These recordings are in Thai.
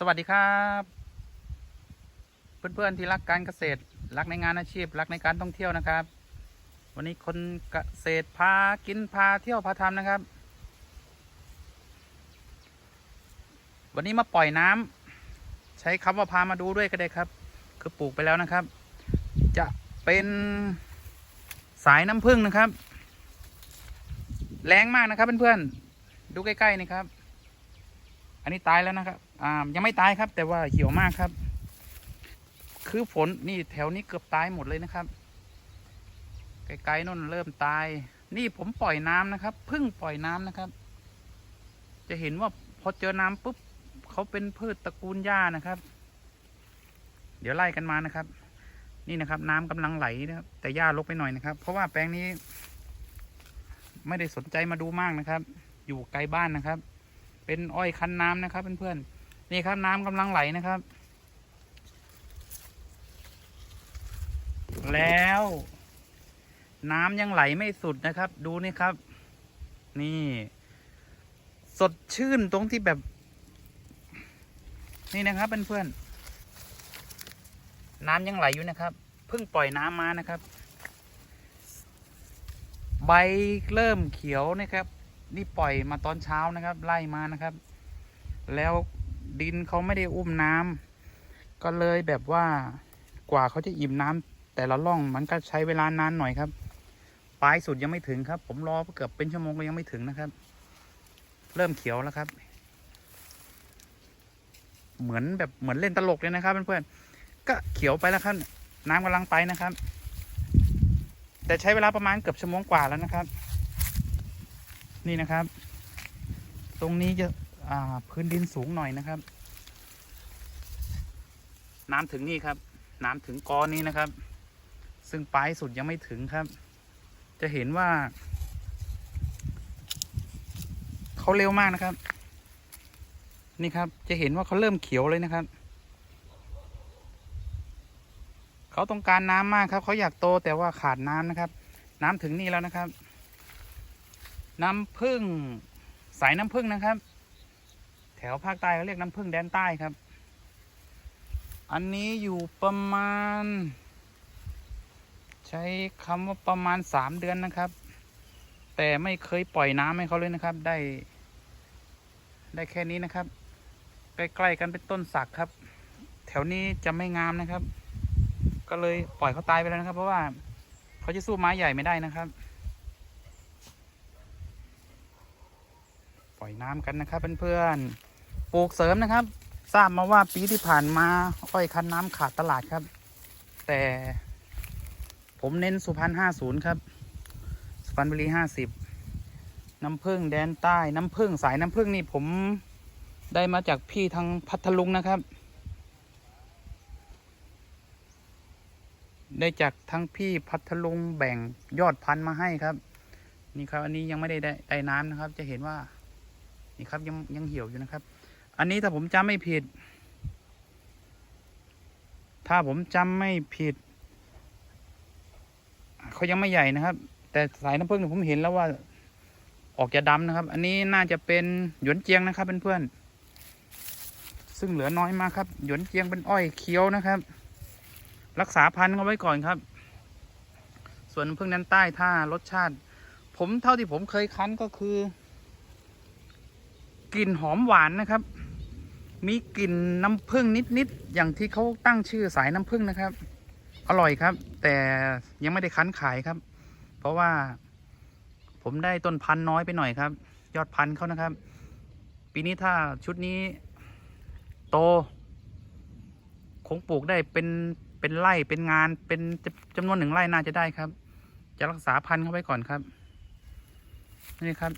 สวัสดีครับ เพื่อนๆที่รักการเกษตร รักในงานอาชีพ รักในการท่องเที่ยวนะครับ วันนี้คนเกษตรพากินพาเที่ยวพาทำนะครับ วันนี้มาปล่อยน้ำใช้คำว่าพามาดูด้วยก็ได้ครับ คือปลูกไปแล้วนะครับ จะเป็นสายน้ำผึ้งนะครับ แรงมากนะครับเพื่อนๆดูใกล้ๆนี่ครับ อันนี้ตายแล้วนะครับ อ่ายังไม่ตายครับ แต่ว่าเหี่ยวมากครับ คือฝนนี่แถวนี้เกือบตายหมดเลยนะครับไกลๆนู่นเริ่มตาย นี่ผมปล่อยน้ำนะครับเพิ่งปล่อยน้ำนะครับ จะเห็นว่าพอเจอน้ำปุ๊บเขาเป็นพืชตระกูลหญ้านะครับ เดี๋ยวไล่กันมานะครับ นี่นะครับ น้ำกำลังไหลนะครับ แต่หญ้าลกไปหน่อยนะครับ เพราะว่าแปลงนี้ ไม่ได้สนใจมาดูมากนะครับ อยู่ไกลบ้านนะครับ เป็นอ้อยคั้นน้ำนะครับเพื่อนๆ นี่ครับน้ำกำลังไหลนะครับ แล้ว น้ำยังไหลไม่สุดนะครับ ดูนี่ครับ นี่ สดชื่นตรงที่แบบ นี่นะครับเพื่อนๆน้ำยังไหลอยู่นะครับเพิ่งปล่อยน้ำมานะครับ ใบเริ่มเขียวนะครับ นี่ปล่อยมาตอนเช้านะครับ ไล่มานะครับ แล้ว ดินเขาไม่ได้อุ้มน้ำก็เลยแบบว่ากว่าเขาจะอิ่มน้ำแต่ละร่องมันก็ใช้เวลานานหน่อยครับปลายสุดยังไม่ถึงครับ ผมรอเกือบเป็นชั่วโมงก็ยังไม่ถึงนะครับ เริ่มเขียวแล้วครับ เหมือนแบบเหมือนเล่นตลกเลยนะครับเพื่อนๆก็เขียวไปแล้วครับ น้ำกำลังไปนะครับ แต่ใช้เวลาประมาณเกือบชั่วโมงกว่าแล้วนะครับ นี่นะครับ ตรงนี้จะ พื้นดินสูงหน่อยนะครับ น้ำถึงนี่ครับ น้ำถึงกอนี้นะครับ ซึ่งปลายสุดยังไม่ถึงครับ จะเห็นว่าเขาเร็วมากนะครับ นี่ครับจะเห็นว่าเขาเริ่มเขียวเลยนะครับเขาต้องการน้ำมากครับเขาอยากโตแต่ว่าขาดน้ำนะครับ น้ำถึงนี่แล้วนะครับ น้ำผึ้งสายน้ำผึ้งนะครับ แถวภาคใต้เขาเรียกน้ำผึ้งแดนใต้ครับ อันนี้อยู่ประมาณ ใช้คำว่าประมาณสามเดือนนะครับ แต่ไม่เคยปล่อยน้ำให้เขาเลยนะครับ ได้ ได้แค่นี้นะครับ ใกล้ๆกันเป็นต้นสักครับ แถวนี้จะไม่งามนะครับ ก็เลยปล่อยเขาตายไปแล้วนะครับ เพราะว่าเขาจะสู้ไม้ใหญ่ไม่ได้นะครับปล่อยน้ำกันนะครับเพื่อนๆ ปลูกเสริมนะครับ ทราบมาว่าปีที่ผ่านมาอ้อยคันน้ำขาดตลาดครับ แต่ผมเน้นสุพรรณห้าศูนย์ครับสุพรรณบุรีห้าสิบน้ำผึ้งแดนใต้น้ำผึ้งสายน้ำผึ้งนี่ผมได้มาจากพี่ทางพัทลุงนะครับ ได้จากทั้งพี่พัทลุงแบ่งยอดพันธุ์มาให้ครับ นี่ครับอันนี้ยังไม่ได้ได้ได้น้ำนะครับ จะเห็นว่านี่ครับยังยังเหี่ยวอยู่นะครับ อันนี้ถ้าผมจำไม่ผิด ถ้าผมจำไม่ผิด เขายังไม่ใหญ่นะครับ แต่สายน้ำผึ้งผมเห็นแล้วว่า ออกจะดำนะครับ อันนี้น่าจะเป็นหยวนเจียงนะครับเพื่อนๆซึ่งเหลือน้อยมากครับ หยวนเจียงเป็นอ้อยเคี้ยวนะครับ รักษาพันธุ์เอาไว้ก่อนครับ ส่วนน้ำผึ้งนั้นใต้ถ้ารสชาติ ผมเท่าที่ผมเคยคั้นก็คือกลิ่นหอมหวานนะครับ มีกลิ่นน้ำผึ้งนิดๆอย่างที่เขาตั้งชื่อสายน้ำผึ้งนะครับ อร่อยครับ แต่ยังไม่ได้คั้นขายครับ เพราะว่าผมได้ต้นพันธุ์น้อยไปหน่อยครับ ยอดพันธุ์เขานะครับ ปีนี้ถ้าชุดนี้ โต คงปลูกได้เป็นเป็นไร่เป็นงานเป็นจจำนวนหนึ่งไร่น่าจะได้ครับ จะรักษาพันธุ์เข้าไว้ก่อนครับนี่ครับ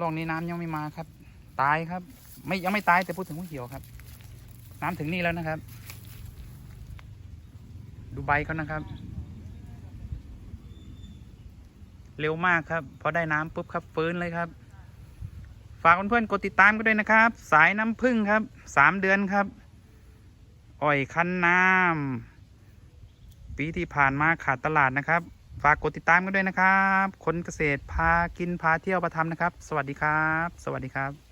ร่องนี้น้ำยังไม่มาครับ ตายครับ ไม่ยังไม่ตายแต่พูดถึงว่าเหี่ยวครับ น้ำถึงนี่แล้วนะครับ ดูใบเขานะครับ เร็วมากครับ พอได้น้ำปุ๊บครับฟื้นเลยครับ ฝากเพื่อนๆกดติดตามกันด้วยนะครับ สายน้ำผึ้งครับสามเดือนครับอ้อยคั้นน้ำปีที่ผ่านมาขาดตลาดนะครับฝากกดติดตามกันด้วยนะครับ คนเกษตรพากินพาเที่ยวพาทำนะครับ สวัสดีครับ สวัสดีครับ